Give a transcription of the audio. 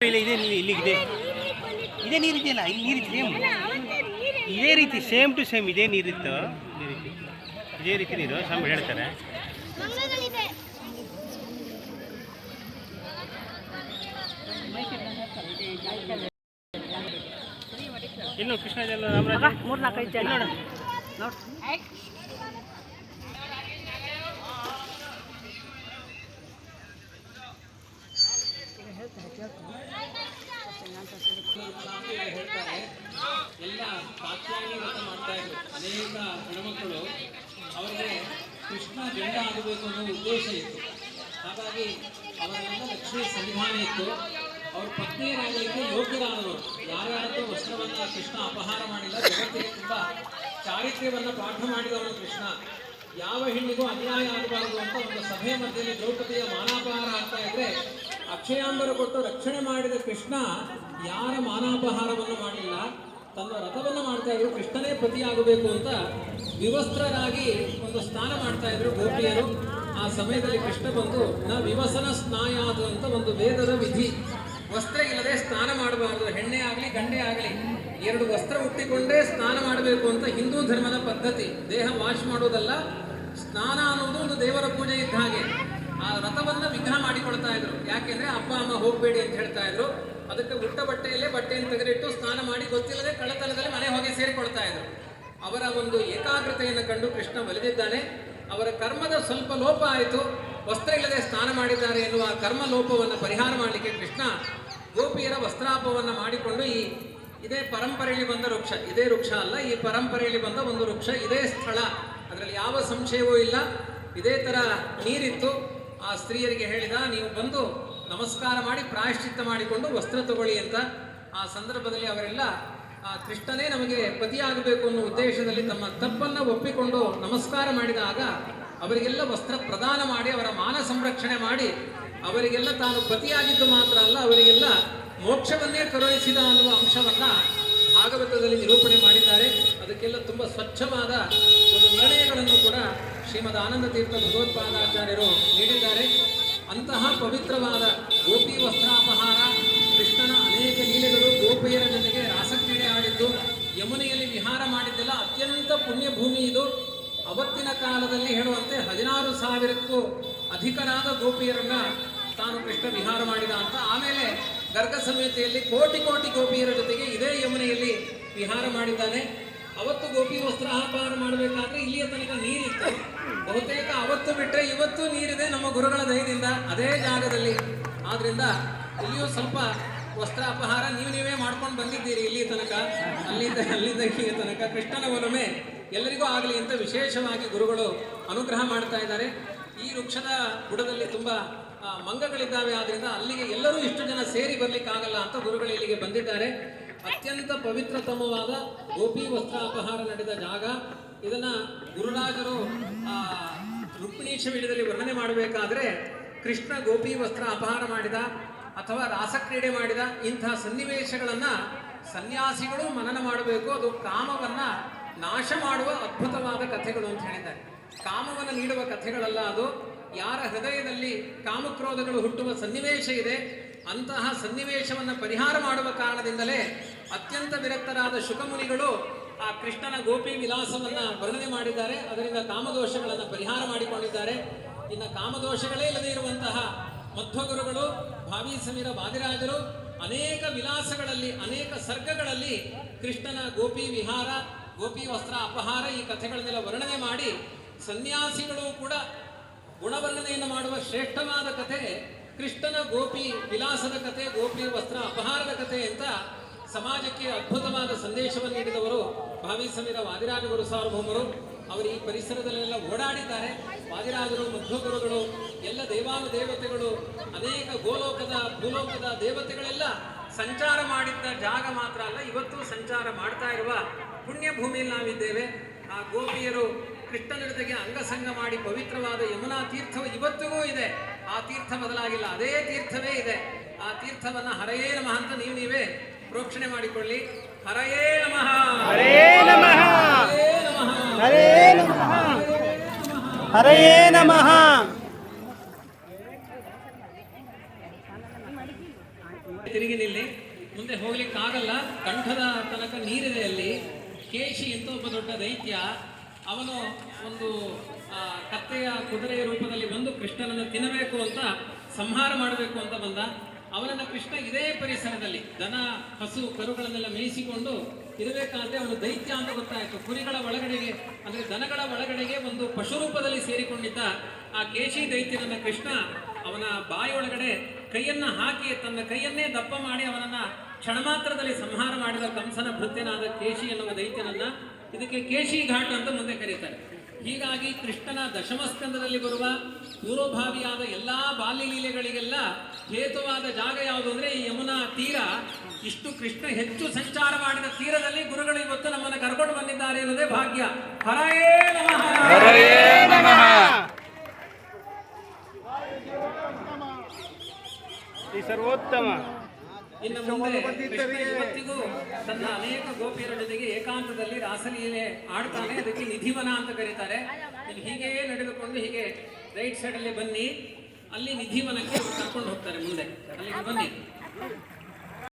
ಇಲ್ಲ ಇದೆ ಇಲ್ಲಿ ಇಲ್ಲಿಗಿದೆ. ಇದೇ ನೀರಿದೆಯಲ್ಲ ಇಲ್ಲಿ ನೀರಿದೆ ಸೇಮ್ ಇದೇ. ರೀತಿ ಸೇಮ್ ಟು ಸೇಮ್ ಇದೇ ನೀರಿತ್ತು ಇದೇ ರೀತಿ. ಇದೇ ರೀತಿ ನೀರು ಸ್ವಾಮಿ ಹೇಳ್ತಾರೆ. ಇನ್ನು ಕೃಷ್ಣ ಜಲ ರಾಮರಾಜ? ಮೂರ್ನಾಲ್ಕೈದು ಜನ. ನೋಡ ನೋಡು ಎಲ್ಲ ಕಾತ್ಯಾಯನಿ ವ್ರತ ಮಾಡ್ತಾ ಅನೇಕ ಹೆಣ್ಮಕ್ಕಳು ಅವರಿಗೆ ಕೃಷ್ಣ ಗಂಡ ಆಗಬೇಕು ಅನ್ನೋ ಉದ್ದೇಶ ಇತ್ತು. ಹಾಗಾಗಿ ಅವರನ್ನೆಲ್ಲ ಲಕ್ಷ್ಮೀ ಸನ್ನಿಧಾನ ಇತ್ತು. ಅವ್ರ ಪತ್ನಿಯರಾಗಲಿಕ್ಕೆ ಯೋಗ್ಯರಾದವರು. ಯಾರ್ಯಾರದ್ದು ವಸ್ತ್ರವನ್ನ ಕೃಷ್ಣ ಅಪಹಾರ ಮಾಡಿಲ್ಲ, ಜಗತ್ತಿಗೆ ತುಂಬ ಚಾರಿತ್ರ್ಯವನ್ನು ಪಾಠ ಮಾಡಿದವನು ಕೃಷ್ಣ. ಯಾವ ಹೆಣ್ಣಿಗೂ ಅನ್ಯಾಯ ಆಗಬಾರದು ಅಂತ ಒಂದು ಸಭೆಯ ಮಧ್ಯದಲ್ಲಿ ದ್ರೌಪದಿಯ ಮಾನಾಪಹಾರ ಆಗ್ತಾ ಇದ್ರೆ ಅಕ್ಷಯಾಂಬರ ಕೊಟ್ಟು ರಕ್ಷಣೆ ಮಾಡಿದ ಕೃಷ್ಣ ಯಾರ ಮಾನಾಪಹಾರವನ್ನು ಮಾಡಲಿಲ್ಲ ತನ್ನ ರಥವನ್ನು ಮಾಡ್ತಾ ಇದ್ರು, ಕೃಷ್ಣನೇ ಪತಿಯಾಗಬೇಕು ಅಂತ ವಿವಸ್ತ್ರರಾಗಿ ಒಂದು ಸ್ನಾನ ಮಾಡ್ತಾ ಇದ್ರು ಗೋಪಿಯರು. ಆ ಸಮಯದಲ್ಲಿ ಕೃಷ್ಣ ಬಂದು, ನ ವಿವಸನ ಸ್ನಾಯಾದು ಅಂತ ಒಂದು ವೇದದ ವಿಧಿ. ವಸ್ತ್ರ ಇಲ್ಲದೆ ಸ್ನಾನ ಮಾಡಬಾರದು, ಹೆಣ್ಣೆ ಆಗಲಿ, ಗಂಡೆ ಆಗಲಿ. ಎರಡು ವಸ್ತ್ರ ಹುಟ್ಟಿಕೊಂಡೇ ಸ್ನಾನ ಮಾಡಬೇಕು ಅಂತ ಹಿಂದೂ ಧರ್ಮದ ಪದ್ಧತಿ. ದೇಹ ವಾಶ್ ಮಾಡೋದಲ್ಲ, ಸ್ನಾನ ಅನ್ನೋದು ಒಂದು ದೇವರ ಪೂಜೆ ಇದ್ದ ಹಾಗೆ. ಆ ರಥವನ್ನ ವಿಘ್ನ ಮಾಡಿಕೊಳ್ತಾ ಇದ್ರು. ಯಾಕೆಂದ್ರೆ, ಅಪ್ಪ, ಅಮ್ಮ ಹೋಗ್ಬೇಡಿ ಅಂತ ಹೇಳ್ತಾ ಇದ್ರು. ಅದಕ್ಕೆ ಉಟ್ಟ ಬಟ್ಟೆಯಲ್ಲೇ ಬಟ್ಟೆಯನ್ನು ತೆಗೆದಿಟ್ಟು ಸ್ನಾನ ಮಾಡಿ, ಗೊತ್ತಿಲ್ಲದೆ ಕಳ್ಳತನದಲ್ಲಿ ಮನೆ ಹೋಗಿ ಸೇರಿಕೊಳ್ತಾ ಇದ್ರು. ಅವರ ಒಂದು ಏಕಾಗ್ರತೆಯನ್ನು ಕಂಡು ಕೃಷ್ಣ ಒಲಿದಿದ್ದಾನೆ ಅವರ ಕರ್ಮದ ಸ್ವಲ್ಪ ಲೋಪ ಆಯಿತು. ವಸ್ತ್ರ ಇಲ್ಲದೆ ಸ್ನಾನ ಮಾಡಿದ್ದಾರೆ ಎನ್ನುವ ಕರ್ಮ ಲೋಪವನ್ನು ಪರಿಹಾರ ಮಾಡಲಿಕ್ಕೆ ಕೃಷ್ಣ ಗೋಪಿಯರ ವಸ್ತ್ರಾಪವನ್ನು ಮಾಡಿಕೊಂಡು ಈ ಇದೇ ಪರಂಪರೆಯಲ್ಲಿ ಬಂದ ವೃಕ್ಷ, ಇದೇ ವೃಕ್ಷ ಅಲ್ಲ, ಈ ಪರಂಪರೆಯಲ್ಲಿ ಬಂದ ಒಂದು ವೃಕ್ಷ, ಇದೇ ಸ್ಥಳ. ಅದರಲ್ಲಿ ಯಾವ ಸಂಶಯವೂ ಇಲ್ಲ. ಇದೇ ಥರ ನೀರಿತ್ತು. ಆ ಸ್ತ್ರೀಯರಿಗೆ ಹೇಳಿದ, ನೀವು ಬಂದು ನಮಸ್ಕಾರ ಮಾಡಿ ಪ್ರಾಯಶ್ಚಿತ್ತ ಮಾಡಿಕೊಂಡು ವಸ್ತ್ರ ತಗೊಳ್ಳಿ ಅಂತ ಆ ಸಂದರ್ಭದಲ್ಲಿ ಅವರೆಲ್ಲ ಕೃಷ್ಣನೇ ನಮಗೆ ಪತಿಯಾಗಬೇಕು ಅನ್ನೋ ಉದ್ದೇಶದಲ್ಲಿ ತಮ್ಮ ತಪ್ಪನ್ನು ಒಪ್ಪಿಕೊಂಡು ನಮಸ್ಕಾರ ಮಾಡಿದಾಗ ಅವರಿಗೆಲ್ಲ ವಸ್ತ್ರ ಪ್ರದಾನ ಮಾಡಿ, ಅವರ ಮಾನ ಸಂರಕ್ಷಣೆ ಮಾಡಿ, ಅವರಿಗೆಲ್ಲ ತಾನು ಪತಿಯಾಗಿದ್ದು ಮಾತ್ರ ಅಲ್ಲ, ಅವರಿಗೆಲ್ಲ ಮೋಕ್ಷವನ್ನೇ ಕರುಣಿಸಿದ ಅನ್ನುವ ಅಂಶವನ್ನು ಭಾಗವತದಲ್ಲಿ ನಿರೂಪಣೆ ಮಾಡಿದ್ದಾರೆ. ಅದಕ್ಕೆಲ್ಲ ತುಂಬ ಸ್ವಚ್ಛವಾದ ಒಂದು ನಿರ್ಣಯಗಳನ್ನು ಕೂಡ ಶ್ರೀಮದ್ ಆನಂದ ತೀರ್ಥ ಭಗವತ್ಪಾದಾಚಾರ್ಯರು ನೀಡಿದ್ದಾರೆ. ಅಂತಹ ಪವಿತ್ರವಾದ ಗೋಪಿ ವಸ್ತ್ರಾಪಹಾರ, ಕೃಷ್ಣನ ಅನೇಕ ಲೀಲೆಗಳು ಗೋಪಿಯರ ಜೊತೆಗೆ ರಾಸಕ್ರೀಡೆ ಆಡಿದ್ದು, ಯಮುನೆಯಲ್ಲಿ ವಿಹಾರ ಮಾಡಿದ್ದೆಲ್ಲ ಅತ್ಯಂತ ಪುಣ್ಯ ಭೂಮಿ ಇದು. ಅವತ್ತಿನ ಕಾಲದಲ್ಲಿ ಹೇಳುವಂತೆ ಹದಿನಾರು ಸಾವಿರಕ್ಕೂ ಅಧಿಕರಾದ ಗೋಪಿಯರನ್ನ ತಾನು ಕೃಷ್ಣ ವಿಹಾರ ಮಾಡಿದ ಅಂತ. ಆಮೇಲೆ ಗರ್ಗ ಸಮೇತೆಯಲ್ಲಿ ಕೋಟಿ ಕೋಟಿ ಗೋಪಿಯರ ಜೊತೆಗೆ ಇದೇ ಯಮುನೆಯಲ್ಲಿ ವಿಹಾರ ಮಾಡಿದ್ದಾನೆ. ಅವತ್ತು ಗೋಪಿ ವಸ್ತ್ರಾಪಹಾರ ಮಾಡಬೇಕಾದ್ರೆ ಇಲ್ಲಿಯ ತನಕ ನೀರಿತ್ತು. ಬಹುತೇಕ ಅವತ್ತು ಬಿಟ್ಟರೆ ಇವತ್ತು ನೀರಿದೆ ನಮ್ಮ ಗುರುಗಳ ದಯದಿಂದ ಅದೇ ಜಾಗದಲ್ಲಿ. ಆದ್ರಿಂದ ಇಲ್ಲಿಯೂ ಸ್ವಲ್ಪ ವಸ್ತ್ರ ಅಪಹಾರ ನೀವು ನೀವೇ ಮಾಡ್ಕೊಂಡು ಬಂದಿದ್ದೀರಿ ಇಲ್ಲಿ ತನಕ. ಅಲ್ಲಿಂದ ಅಲ್ಲಿಂದ ಇಲ್ಲಿಯ ತನಕ. ಕೃಷ್ಣನ ಒಲಮೆ ಎಲ್ಲರಿಗೂ ಆಗಲಿ ಅಂತ ವಿಶೇಷವಾಗಿ ಗುರುಗಳು ಅನುಗ್ರಹ ಮಾಡ್ತಾ ಇದ್ದಾರೆ. ಈ ವೃಕ್ಷದ ಬುಡದಲ್ಲಿ ತುಂಬ ಮಂಗಗಳಿದ್ದಾವೆ. ಆದ್ರಿಂದ ಅಲ್ಲಿಗೆ ಎಲ್ಲರೂ ಇಷ್ಟು ಜನ ಸೇರಿ ಬರ್ಲಿಕ್ಕಾಗಲ್ಲ ಅಂತ ಗುರುಗಳು ಇಲ್ಲಿಗೆ ಬಂದಿದ್ದಾರೆ. ಅತ್ಯಂತ ಪವಿತ್ರತಮವಾದ ಗೋಪಿ ವಸ್ತ್ರ ಅಪಹಾರ ನಡೆದ ಜಾಗ. ಇದನ್ನ ಗುರುರಾಜರು ರುಕ್ಮಿಣೀಶ ವಿಡಿಯದಲ್ಲಿ ವರ್ಣನೆ ಮಾಡಬೇಕಾದ್ರೆ ಕೃಷ್ಣ ಗೋಪಿ ವಸ್ತ್ರ ಅಪಹಾರ ಮಾಡಿದ ಅಥವಾ ರಾಸಕ್ರೀಡೆ ಮಾಡಿದ ಇಂತಹ ಸನ್ನಿವೇಶಗಳನ್ನ ಸನ್ಯಾಸಿಗಳು ಮನನ ಮಾಡಬೇಕು. ಅದು ಕಾಮವನ್ನ ನಾಶ ಮಾಡುವ ಅದ್ಭುತವಾದ ಕಥೆಗಳು ಅಂತ ಹೇಳಿದ್ದಾರೆ. ಕಾಮವನ್ನು ನೀಡುವ ಕಥೆಗಳಲ್ಲ ಅದು. ಯಾರ ಹೃದಯದಲ್ಲಿ ಕಾಮಕ್ರೋಧಗಳು ಹುಟ್ಟುವ ಸನ್ನಿವೇಶ ಇದೆ, ಅಂತಹ ಸನ್ನಿವೇಶವನ್ನು ಪರಿಹಾರ ಮಾಡುವ ಕಾರಣದಿಂದಲೇ ಅತ್ಯಂತ ವಿರಕ್ತರಾದ ಶುಕಮುನಿಗಳು ಆ ಕೃಷ್ಣನ ಗೋಪಿ ವಿಲಾಸವನ್ನು ವರ್ಣನೆ ಮಾಡಿದ್ದಾರೆ. ಅದರಿಂದ ಕಾಮದೋಷಗಳನ್ನು ಪರಿಹಾರ ಮಾಡಿಕೊಂಡಿದ್ದಾರೆ. ಇನ್ನು ಕಾಮದೋಷಗಳೇ ಇಲ್ಲದೆ ಇರುವಂತಹ ಮಧ್ವಗುರುಗಳು, ಭಾವಿ ಸಮೀರ ವಾದಿರಾಜರು ಅನೇಕ ವಿಲಾಸಗಳಲ್ಲಿ, ಅನೇಕ ಸರ್ಗಗಳಲ್ಲಿ ಕೃಷ್ಣನ ಗೋಪಿ ವಿಹಾರ, ಗೋಪಿ ವಸ್ತ್ರ ಅಪಹಾರ ಈ ಕಥೆಗಳನ್ನೆಲ್ಲ ವರ್ಣನೆ ಮಾಡಿ ಸನ್ಯಾಸಿಗಳು ಕೂಡ ಗುಣವರ್ಣನೆಯನ್ನು ಮಾಡುವ ಶ್ರೇಷ್ಠವಾದ ಕಥೆ ಕೃಷ್ಣನ ಗೋಪಿ ವಿಲಾಸದ ಕಥೆ ಗೋಪಿ ವಸ್ತ್ರ ಅಪಹಾರದ ಕಥೆ ಅಂತ ಸಮಾಜಕ್ಕೆ ಅದ್ಭುತವಾದ ಸಂದೇಶವನ್ನು ನೀಡಿದವರು ಭಾವಿ ಸಮೀರ ವಾದಿರಾಜ ಗುರು ಸಾರ್ವಭೌಮರು. ಅವರು ಈ ಪರಿಸರದಲ್ಲೆಲ್ಲ ಓಡಾಡಿದ್ದಾರೆ. ವಾದಿರಾಜರು, ಮಧ್ವಗುರುಗಳು, ಎಲ್ಲ ದೇವಾನು ದೇವತೆಗಳು, ಅನೇಕ ಗೋಲೋಕದ, ಭೂಲೋಕದ ದೇವತೆಗಳೆಲ್ಲ ಸಂಚಾರ ಮಾಡಿದ್ದ ಜಾಗ ಮಾತ್ರ ಅಲ್ಲ, ಇವತ್ತು ಸಂಚಾರ ಮಾಡ್ತಾ ಇರುವ ಪುಣ್ಯ ಭೂಮಿಯಲ್ಲಿ ನಾವಿದ್ದೇವೆ. ಆ ಗೋಪಿಯರು ಕೃಷ್ಣನ ಜೊತೆಗೆ ಅಂಗಸಂಗ ಮಾಡಿ ಪವಿತ್ರವಾದ ಯಮುನಾ ತೀರ್ಥವು ಇವತ್ತಿಗೂ ಇದೆ. ಆ ತೀರ್ಥ ಬದಲಾಗಿಲ್ಲ. ಅದೇ ತೀರ್ಥವೇ ಇದೆ. ಆ ತೀರ್ಥವನ್ನ ಹರಯೇ ನಮಃ ಅಂತ ನೀವು ನೀವೇ ಪ್ರೋಕ್ಷಣೆ ಮಾಡಿಕೊಳ್ಳಿ. ಹರಯೇ ನಮಃ. ಹರೇ ನಮಃ. ಹರೇ ನಮಃ. ಹರೆಯೇ ನಮಃ. ತಿರುಗಿ ನಿಲ್ಲಿ. ಮುಂದೆ ಹೋಗ್ಲಿಕ್ಕಾಗಲ್ಲ. ಕಂಠದ ತನಕ ನೀರಿದೆ ಅಲ್ಲಿ. ಕೇಶಿ ಅಂತ ಒಬ್ಬ ದೊಡ್ಡ ದೈತ್ಯ. ಅವನು ಒಂದು ಕತ್ತೆಯ ಕುದುರೆಯ ರೂಪದಲ್ಲಿ ಬಂದು ಕೃಷ್ಣನನ್ನು ತಿನ್ನಬೇಕು ಅಂತ ಸಂಹಾರ ಮಾಡಬೇಕು ಅಂತ ಬಂದ. ಅವನನ್ನು ಕೃಷ್ಣ ಇದೇ ಪರಿಸರದಲ್ಲಿ ದನ, ಹಸು, ಕರುಗಳನ್ನೆಲ್ಲ ಮೇಯಿಸಿಕೊಂಡು ಇರಬೇಕಾದ್ರೆ ಅವನು ದೈತ್ಯ ಅಂತ ಗೊತ್ತಾಯಿತು. ಕುರಿಗಳ ಒಳಗಡೆಗೆ, ಅಂದರೆ ದನಗಳ ಒಳಗಡೆಗೆ ಒಂದು ಪಶು ರೂಪದಲ್ಲಿ ಸೇರಿಕೊಂಡಿದ್ದ ಆ ಕೇಶಿ ದೈತ್ಯನನ್ನು ಕೃಷ್ಣ ಅವನ ಬಾಯಿಯೊಳಗಡೆ ಕೈಯನ್ನ ಹಾಕಿ ತನ್ನ ಕೈಯನ್ನೇ ದಪ್ಪ ಮಾಡಿ ಅವನನ್ನ ಕ್ಷಣ ಮಾತ್ರದಲ್ಲಿ ಸಂಹಾರ ಮಾಡಿದ ಕಂಸನ ಭೃತ್ಯನಾದ ಕೇಶಿ ಎನ್ನುವ ದೈತ್ಯನನ್ನ ಇದಕ್ಕೆ ಕೇಶಿ ಘಾಟ್ ಅಂತ ಮುಂದೆ ಕರೀತಾರೆ. ಹೀಗಾಗಿ ಕೃಷ್ಣನ ದಶಮಸ್ಕಂದದಲ್ಲಿ ಬರುವ ಪೂರ್ವಭಾವಿಯಾದ ಎಲ್ಲಾ ಬಾಲ್ಯ ಲೀಲೆಗಳಿಗೆಲ್ಲ ಹೇತುವಾದ ಜಾಗ ಯಾವುದು ಅಂದ್ರೆ ಈ ಯಮುನಾ ತೀರ. ಇಷ್ಟು ಕೃಷ್ಣ ಹೆಚ್ಚು ಸಂಚಾರ ಮಾಡಿದ ತೀರದಲ್ಲಿ ಗುರುಗಳು ಇವತ್ತು ನಮ್ಮನ್ನು ಕರ್ಕೊಂಡು ಬಂದಿದ್ದಾರೆ ಅನ್ನೋದೇ ಭಾಗ್ಯ. ಹರಯೇ ನಮಃ. ಈ ಸರ್ವೋತ್ತಮ ಇನ್ನು ಮುಂದೆ ಇವತ್ತಿಗೂ ತನ್ನ ಅನೇಕ ಗೋಪಿಯರ ಜೊತೆಗೆ ಏಕಾಂತದಲ್ಲಿ ರಾಸಲೀಲೆ ಆಡ್ತಾನೆ ಅದಕ್ಕೆ ನಿಧಿವನ ಅಂತ ಕರೀತಾರೆ. ಹೀಗೆ ನಡೆದುಕೊಂಡು ಹೀಗೆ ರೈಟ್ ಸೈಡ್ ಅಲ್ಲಿ ಬನ್ನಿ ಅಲ್ಲಿ ನಿಧಿವನಕ್ಕೆ ಕರ್ಕೊಂಡು ಹೋಗ್ತಾರೆ ಮುಂದೆ. ಅಲ್ಲಿಗೆ ಬನ್ನಿ.